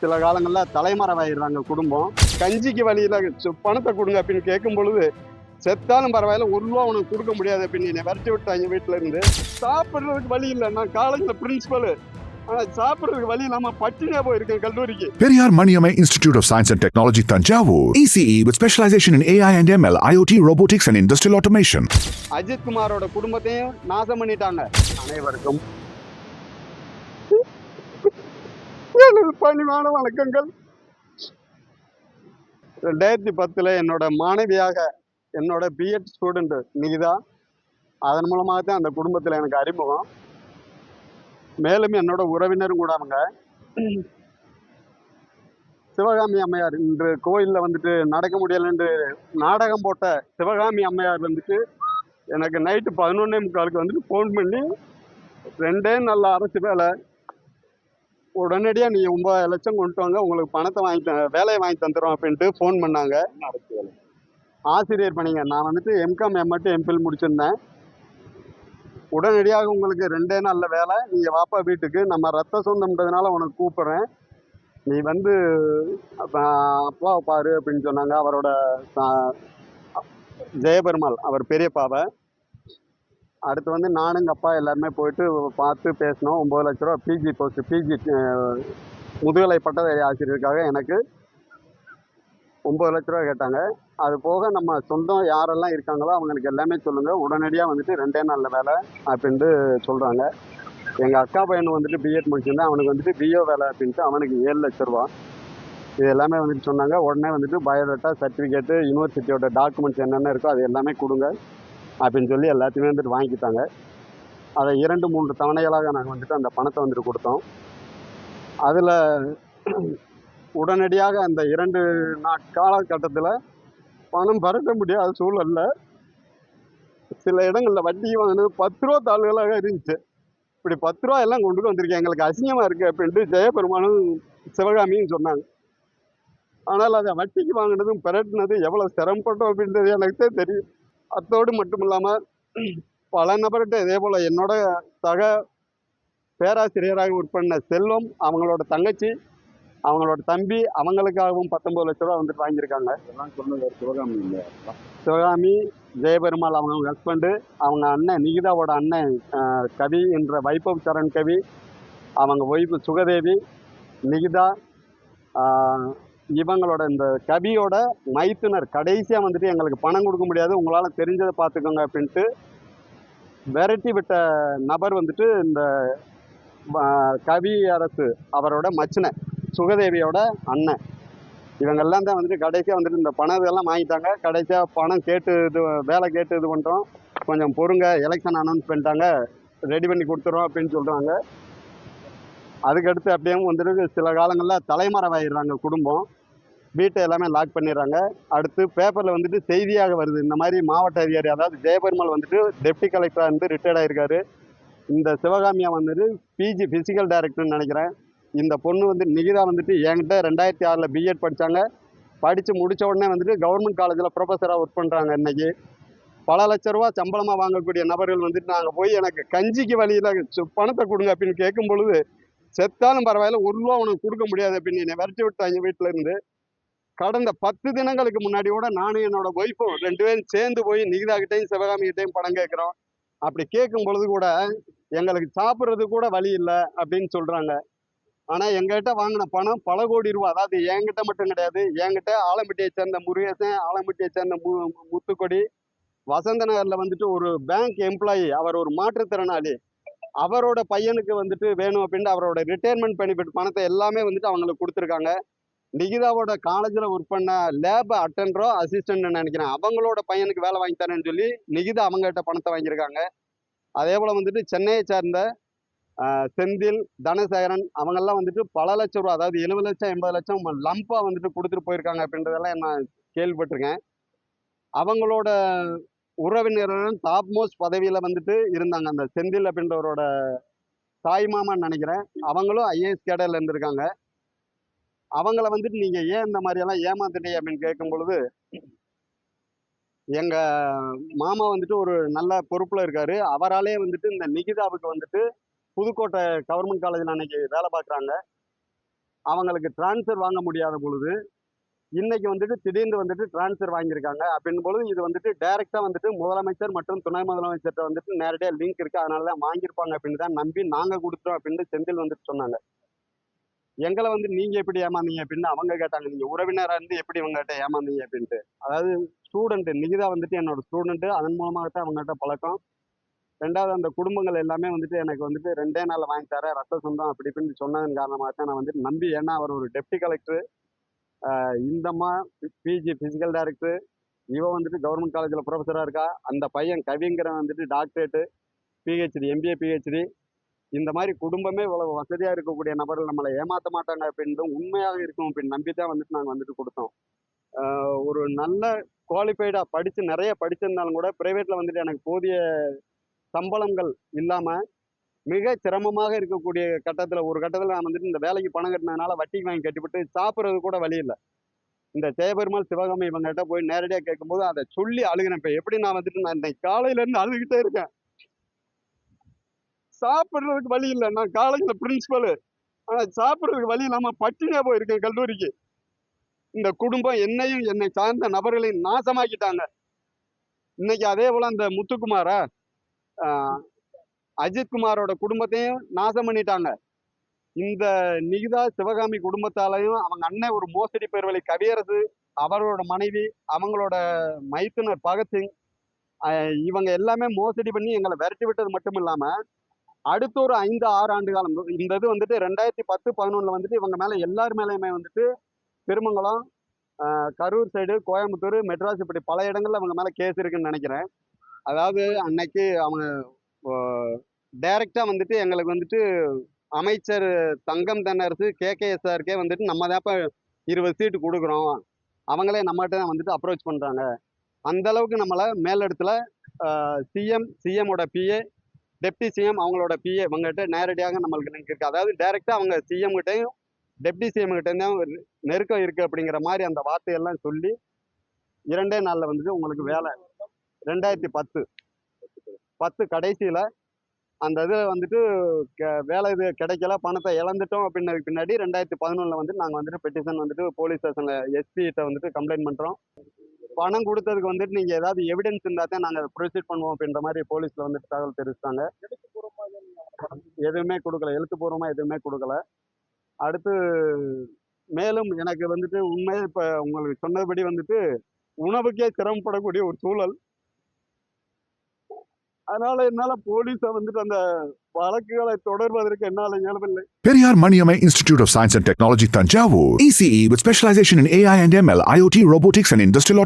சில காலங்களில் தலைமறைவாயிடுறாங்க குடும்பம். கஞ்சிக்கு வழியில பணத்தை கொடுங்க அப்படின்னு கேட்கும் பொழுது செத்தாலும் பரவாயில்ல ஒரு ரூபா உனக்கு கொடுக்க முடியாது அப்படின்னு என்னை விரட்டி விட்டாங்க வீட்டுல இருந்து. சாப்பிடுறதுக்கு வழி இல்லை நான் காலேஜில் பிரின்சிபல் ஆனால் சாப்பிடுறதுக்கு வழி இல்லாம பட்டினியா போயிருக்கேன் கல்லூரிக்கு. Periyar Maniamai Institute of Science and Technology, Tanjavur. ECE with specialization in AI and ML, IoT, robotics, and industrial automation. Ajith குமாரோட குடும்பத்தையும் நாசம் பண்ணிட்டாங்க. அனைவருக்கும் எனது பணிவான வணக்கங்கள். ரெண்டாயிரத்தி பத்தில் என்னோட மாணவியாக என்னோட பிஎட் ஸ்டூடெண்ட் நிகிதா. அதன் மூலமாக தான் அந்த குடும்பத்தில் எனக்கு அறிமுகம். மேலும் என்னோட உறவினரும் கூட அவங்க. சிவகாமி அம்மையார் இன்று கோயிலில் வந்துட்டு நடக்க முடியலன்னு நாடகம் போட்ட சிவகாமி அம்மையார் வந்துட்டு எனக்கு நைட்டு பதினொன்னே முக்காலுக்கு வந்துட்டு ஃபோன் பண்ணி ரெண்டே நல்ல அரசு வேலை உடனடியாக நீ ஒன்பது லட்சம் கொண்டு வாங்க. உங்களுக்கு பணத்தை வாங்கி த வேலையை வாங்கி தந்துடும் அப்படின்ட்டு ஃபோன் பண்ணாங்க. ஆசிரியர் பண்ணிங்க நான் வந்துட்டு எம்காம் எம்எட்டு எம்பில் முடிச்சிருந்தேன். உடனடியாக உங்களுக்கு ரெண்டே நாளில் வேலை. நீங்கள் வாப்பா வீட்டுக்கு. நம்ம ரத்த சொந்தம்ன்றதுனால உனக்கு கூப்பிட்றேன். நீ வந்து அப்பாவை பாரு அப்படின்னு சொன்னாங்க. அவரோட ஜெயபெருமாள் அவர் பெரியப்பாவை. அடுத்து வந்து நானும் எங்கள் அப்பா எல்லாருமே போயிட்டு பார்த்து பேசினோம். ஒம்பது லட்ச ரூபா பிஜி போஸ்ட் பிஜி முதுகலை பட்டதாரி ஆசிரியருக்காக எனக்கு ஒம்பது லட்ச ரூபா கேட்டாங்க. அது போக நம்ம சொந்தம் யாரெல்லாம் இருக்காங்களோ அவங்களுக்கு எல்லாமே சொல்லுங்கள் உடனடியாக வந்துட்டு ரெண்டே நாளில் வேலை அப்படின்ட்டு சொல்கிறாங்க எங்கள் அக்கா பையன் வந்துட்டு பிஎட் முடிச்சிருந்தேன் அவனுக்கு வந்துட்டு பிஓ வேலை அப்படின்ட்டு அவனுக்கு ஏழு லட்ச ரூபா. இது எல்லாமே வந்துட்டு சொன்னாங்க. உடனே வந்துட்டு பயோடேட்டா சர்டிஃபிகேட்டு யூனிவர்சிட்டியோட டாக்குமெண்ட்ஸ் என்னென்ன இருக்கோ அது எல்லாமே கொடுங்க. அப்படின்னு சொல்லி எல்லாத்தையுமே வந்துட்டு வாங்கிட்டாங்க அதை இரண்டு மூன்று தவணைகளாக நாங்கள் வந்துட்டு அந்த பணத்தை வந்துட்டு கொடுத்தோம். அதில் உடனடியாக அந்த இரண்டு நாட் காலகட்டத்தில் பணம் பரட்ட முடியாத சூழலில் சில இடங்களில் வட்டி வாங்கினது பத்து ரூபா தாழ்வுகளாக இருந்துச்சு. இப்படி பத்து ரூபா எல்லாம் கொண்டு வந்திருக்கேன். எங்களுக்கு அசிங்கமாக இருக்குது அப்படின்ட்டு ஜெயபெருமானும் சிவகாமியும் சொன்னாங்க. ஆனால் அதை வட்டிக்கு வாங்கினதும் பிரட்டினது எவ்வளோ சிரமப்பட்டோம் அப்படின்றது எனக்கு தான் தெரியும். அத்தோடு மட்டும் இல்லாமல் பல நபர்கிட்ட இதே போல் என்னோட சக பேராசிரியராக ஒர்க் பண்ண செல்வம் அவங்களோட தங்கச்சி அவங்களோட தம்பி அவங்களுக்காகவும் பத்தொம்பது லட்ச ரூபா வந்துட்டு வாங்கியிருக்காங்க. சிவகாமி இல்லை சிவகாமி ஜெயபெருமாள் அவங்க ஹஸ்பண்டு அவங்க அண்ணன் நிகிதாவோட அண்ணன் கவி என்ற வைபவ் சரண் கவி அவங்க ஒய்ஃபு சுகதேவி நிகிதா இவங்களோட இந்த கவியோட மைத்துனர் கடைசியாக வந்துட்டு எங்களுக்கு பணம் கொடுக்க முடியாது. உங்களால் தெரிஞ்சதை பார்த்துக்கோங்க அப்படின்ட்டு விரட்டி விட்ட நபர் வந்துட்டு இந்த கவி அரசு அவரோட மச்சினை சுகதேவியோட அண்ணன். இவங்கெல்லாம் தான் வந்துட்டு கடைசியாக வந்துட்டு இந்த பணம் இதெல்லாம் வாங்கிட்டாங்க. கடைசியாக பணம் கேட்டு இது வேலை கேட்டு இது பண்ணுறோம் கொஞ்சம் பொறுங்க எலெக்ஷன் அனௌன்ஸ் பண்ணிட்டாங்க. ரெடி பண்ணி கொடுத்துறோம் அப்படின்னு சொல்கிறாங்க அதுக்கடுத்து அப்படியே வந்துட்டு சில காலங்களில் தலைமறைவாயிடுறாங்க குடும்பம். வீட்டை எல்லாமே லாக் பண்ணிடுறாங்க. அடுத்து பேப்பரில் வந்துட்டு செய்தியாக வருது. இந்த மாதிரி மாவட்ட அதிகாரி அதாவது ஜெயபெருமாள் வந்துட்டு டெப்டி கலெக்டராக இருந்து ரிட்டையர்ட் ஆகிருக்காரு இந்த சிவகாமியா வந்துட்டு பிஜி ஃபிசிக்கல் டைரக்டர்னு நினைக்கிறேன். இந்த பொண்ணு வந்து நிகிதா வந்துட்டு என்கிட்ட ரெண்டாயிரத்தி ஆறில் பிஎட் படித்தாங்க படித்து முடித்த உடனே வந்துட்டு கவர்மெண்ட் காலேஜில் ப்ரொஃபஸராக ஒர்க் பண்ணுறாங்க இன்றைக்கி பல லட்ச ரூபா சம்பளமாக வாங்கக்கூடிய நபர்கள் வந்துட்டு நாங்கள் போய் எனக்கு கஞ்சிக்கு வழியில் பணத்தை கொடுங்க அப்படின்னு கேட்கும் பொழுது செத்தாலும் பரவாயில்ல ஒரு ரூபா உனக்கு கொடுக்க முடியாது அப்படின்னு என்னை விரட்டி விட்டாங்க வீட்டில இருந்து கடந்த பத்து தினங்களுக்கு முன்னாடி கூட நானும் என்னோட ஒய்ஃபும் ரெண்டு பேரும் சேர்ந்து போய் நிகிதாகிட்டையும் சிவகாமிகிட்டையும் சிவகாமி கிட்டையும் கேட்குறோம். அப்படி கேட்கும் பொழுது கூட எங்களுக்கு சாப்பிட்றது கூட வழி இல்லை அப்படின்னு சொல்கிறாங்க ஆனால் எங்ககிட்ட வாங்கின பணம் பல கோடி ரூபா அதாவது என்கிட்ட மட்டும் கிடையாது என்கிட்ட ஆலம்பட்டியை சேர்ந்த முருகேசன் ஆலம்பட்டியை சேர்ந்த மு முத்துக்கொடி வசந்த நகரில் வந்துட்டு ஒரு பேங்க் எம்ப்ளாயி அவர் ஒரு மாற்றுத்திறனாளி. அவரோட பையனுக்கு வந்துட்டு வேணும் அப்படின்ட்டு அவரோட ரிட்டையர்மெண்ட் பெனிஃபிட் பணத்தை எல்லாமே வந்துட்டு அவங்களுக்கு கொடுத்துருக்காங்க. நிகிதாவோட காலேஜில் ஒர்க் பண்ண லேப் அட்டெண்டரோ அசிஸ்டன்ட்னு நினைக்கிறேன். அவங்களோட பையனுக்கு வேலை வாங்கி தரேன்னு சொல்லி நிகிதா அவங்ககிட்ட பணத்தை வாங்கியிருக்காங்க. அதே போல் வந்துட்டு சென்னையை சேர்ந்த செந்தில் தனசேகரன் அவங்கெல்லாம் வந்துட்டு பல லட்சம் ரூபா அதாவது எழுபது லட்சம் எண்பது லட்சம் லம்பாக வந்துட்டு கொடுத்துட்டு போயிருக்காங்க அப்படின்றதெல்லாம் நான் கேள்விப்பட்டிருக்கேன். அவங்களோட உறவினர்கள் டாப் மோஸ்ட் பதவியில் வந்துட்டு இருந்தாங்க. அந்த செந்தில் அப்படின்றவரோட தாய் மாமான்னு நினைக்கிறேன். அவங்களும் ஐஏஎஸ் கேடரில் இருந்திருக்காங்க. அவங்கள வந்துட்டு நீங்கள் ஏன் இந்த மாதிரியெல்லாம் ஏமாத்துட்டீங்க அப்படின்னு கேட்கும் பொழுது எங்கள் மாமா வந்துட்டு ஒரு நல்ல பொறுப்பில் இருக்கார். அவராலே வந்துட்டு இந்த நிகிதாவுக்கு வந்துட்டு புதுக்கோட்டை கவர்மெண்ட் காலேஜில் அன்னைக்கு வேலை பார்க்குறாங்க. அவங்களுக்கு டிரான்ஸ்ஃபர் வாங்க முடியாத பொழுது இன்னைக்கு வந்துட்டு திடீர்னு வந்துட்டு டிரான்ஸ்ஃபர் வாங்கியிருக்காங்க. அப்படின் பொழுது இது வந்துட்டு டைரக்டா வந்துட்டு முதலமைச்சர் மற்றும் துணை முதலமைச்சர்கிட்ட வந்துட்டு நேரடியாக லிங்க் இருக்கு. அதனால தான் வாங்கியிருப்பாங்க அப்படின்னு தான் நம்பி நாங்க கொடுத்துட்டோம் அப்படின்னு செந்தில் வந்துட்டு சொன்னாங்க. எங்களை வந்து நீங்க எப்படி ஏமாந்தீங்க அப்படின்னு அவங்க கேட்டாங்க. நீங்க உறவினராக இருந்து எப்படி இவங்ககிட்ட ஏமாந்தீங்க அப்படின்ட்டு. அதாவது ஸ்டூடெண்ட் நிகிதா வந்துட்டு என்னோட ஸ்டூடெண்ட் அதன் மூலமாக தான் அவங்ககிட்ட பழக்கம். ரெண்டாவது அந்த குடும்பங்கள் எல்லாமே வந்துட்டு எனக்கு வந்துட்டு ரெண்டே நாள் வாங்கி தரேன். ரத்த சொந்தம் அப்படி இப்படின்னு சொன்னதன் காரணமாக தான் நான் வந்துட்டு நம்பி. ஏன்னா அவர் ஒரு டெப்டி கலெக்டர் இந்தம்மா பிஜி ஃபிசிக்கல் டைரக்டர் இவ வந்துட்டு கவர்மெண்ட் காலேஜில் ப்ரொஃபஸராக இருக்கா? அந்த பையன் கவிங்கிறவன் வந்துட்டு டாக்டரேட்டு பிஹெச்டி எம்பிஏ பிஹெச்டி இந்த மாதிரி குடும்பமே இவ்வளவு வசதியாக இருக்கக்கூடிய நபர்கள் நம்மளை ஏமாற்ற மாட்டாங்க அப்படின்றதும் உண்மையாக இருக்கும் அப்படின்னு நம்பி தான் வந்துட்டு நாங்கள் வந்துட்டு கொடுத்தோம். ஒரு நல்ல குவாலிஃபைடாக படித்து நிறைய படிச்சிருந்தாலும் கூட ப்ரைவேட்டில் வந்துட்டு எனக்கு போதிய சம்பளங்கள் இல்லாமல் மிக சிரமமாக இருக்கக்கூடிய கட்டத்தில் ஒரு கட்டத்தில் நான் வந்துட்டு இந்த வேலைக்கு பணம் கட்டினதுனால வட்டிக்கு வாங்கி கட்டிவிட்டு சாப்பிட்றது கூட வழி இல்லை. இந்த ஜெயபெருமாள் சிவகாமி இவங்ககிட்ட போய் நேரடியாக கேட்கும்போது அதை சொல்லி அழுகிறேன். இப்போ எப்படி நான் வந்துட்டு நான் இன்னைக்கு காலையிலேருந்து அழுகிட்டே இருக்கேன். சாப்பிட்றதுக்கு வழி இல்லை. நான் காலேஜில் பிரின்சிபலு ஆனால் சாப்பிட்றதுக்கு வழி இல்லாமல் பட்டினியாக போயிருக்கேன் கல்லூரிக்கு. இந்த குடும்பம் என்னையும் என்னை சார்ந்த நபர்களையும் நாசமாக்கிட்டாங்க. இன்னைக்கு அதே போல் அந்த முத்துக்குமாரா அஜித்குமாரோட குடும்பத்தையும் நாசம் பண்ணிட்டாங்க. இந்த நிகிதா சிவகாமி குடும்பத்தாலையும் அவங்க அண்ணன் ஒரு மோசடி பேர்வழி கவியரசு அவரோட மனைவி அவங்களோட மைத்துனர் பகத்சிங் இவங்க எல்லாமே மோசடி பண்ணி எங்களை விரட்டி விட்டது மட்டும் இல்லாமல் அடுத்த ஒரு ஐந்து ஆறு ஆண்டு காலம் இந்த இது வந்துட்டு ரெண்டாயிரத்தி பத்து பதினொன்றில் வந்துட்டு இவங்க மேலே எல்லார் மேலேயுமே வந்துட்டு திருமங்கலம் கரூர் சைடு கோயம்புத்தூர் மெட்ராஸ் இப்படி பல இடங்கள்ல அவங்க மேலே கேஸ் இருக்குன்னு நினைக்கிறேன். அதாவது அன்னைக்கு அவங்க டைரக்டா வந்துட்டு எங்களுக்கு வந்துட்டு அமைச்சர் தங்கம் தென்னரசு கேகேஎஸ்ஆருக்கே வந்துட்டு நம்ம தான் இப்போ இருபது சீட்டு கொடுக்குறோம். அவங்களே நம்மகிட்ட தான் வந்துட்டு அப்ரோச் பண்ணுறாங்க அந்த அளவுக்கு நம்மளை மேலிடத்தில் சிஎம் சிஎம்மோட பிஏ டெப்டி சிஎம் அவங்களோட பிஏ இவங்ககிட்ட நேரடியாக நம்மளுக்கு லிங்க் இருக்குது அதாவது டைரெக்டாக அவங்க சிஎம்கிட்டையும் டெப்டி சிஎம் நெருக்கம் இருக்குது அப்படிங்கிற மாதிரி அந்த வார்த்தையெல்லாம் சொல்லி இரண்டே நாளில் வந்துட்டு உங்களுக்கு வேலை. ரெண்டாயிரத்தி பத்து. பத்து கடைசியில் அந்த இது வந்துட்டு வேலை இது கிடைக்கல பணத்தை இழந்துட்டோம் அப்படின்னதுக்கு பின்னாடி ரெண்டாயிரத்தி பதினொன்றில் வந்து நாங்கள் வந்துட்டு பெட்டிஷன் வந்துட்டு போலீஸ் ஸ்டேஷனில் எஸ்பிகிட்ட வந்துட்டு கம்ப்ளைண்ட் பண்ணுறோம் பணம் கொடுத்ததுக்கு வந்துட்டு நீங்கள் ஏதாவது எவிடன்ஸ் இருந்தால் தான் நாங்கள் ப்ரொசீட் பண்ணுவோம் அப்படின்ற மாதிரி போலீஸில் வந்துட்டு தகவல் தெரிவித்தாங்க எதுவுமே கொடுக்கல. எழுத்துப்பூர்வமாக எதுவுமே கொடுக்கல. அடுத்து மேலும் எனக்கு வந்துட்டு உண்மையை இப்போ உங்களுக்கு சொன்னபடி வந்துட்டு உணவுக்கே சிரமப்படக்கூடிய ஒரு சூழல். அதனால என்னால போலீஸை வந்துட்டு அந்த வழக்குகளை தொடர்வதற்கு என்னால இயலவில்லை Periyar Maniamai Institute of Science and Technology Tanjavur. ECE E with specialization in AI and ML, IoT, robotics, and industrial